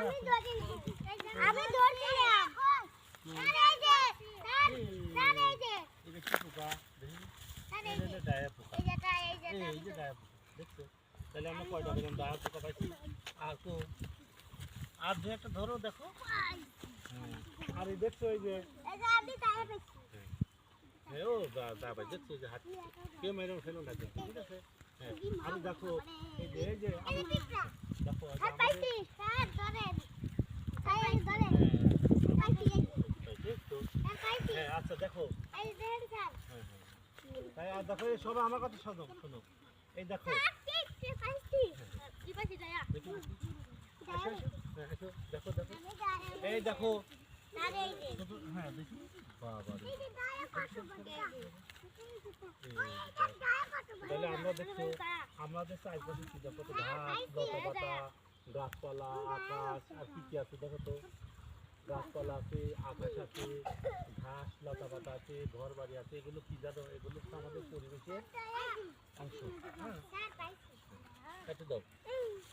আমি ধরি আমি ধরছিলাম স্যার এই যে স্যার স্যার এই যে এটা কি পোকা দেখি স্যার এই এটা যে হলো ডায়া পোকা এই যে তা এই যে এই এই যে ডায়া পোকা দেখছো তাহলে আমরা কয়টা পেলাম ডায়া পোকা পাইছি আর তো আর দু একটা ধরো দেখো হ্যাঁ। আর এই দেখছো এই যে এই যে আমি তাই পেয়েছি হ্যাঁ ও দা দা ভাই দেখছো এই যে হাত কেউ মেরম ফেলো না কিন্তু, ঠিক আছে হ্যাঁ আর দেখো এই যে এই যে এই আমি- যে পিঁপড়া দেখো এই যে স্যার আমাদের- পাইছি আচ্ছা দেখো। স্যার হ্যাঁ হ্যাঁ। তাই আর দেখো এই সবাই আমার কথা শোনো শোনো। এই দেখো। দেখো হ্যাঁ, দেখো দেখো এই দেখো। হ্যাঁ দেখি বাবা তাহলে আমরা দেখছ আমাদের চারপাশে কি দেখো ঘাস লতা পাতা গাছপালা আকাশ আর কি আছে দেখো তো। গাছপালা আছে আকাশ আছে ঘাস লতাপাতা আছে ঘর বাড়ি আছে এগুলো কি জানো? এগুলো তো আমাদের পরিবেশের অংশ। হ্যাঁ। কেটে দাও।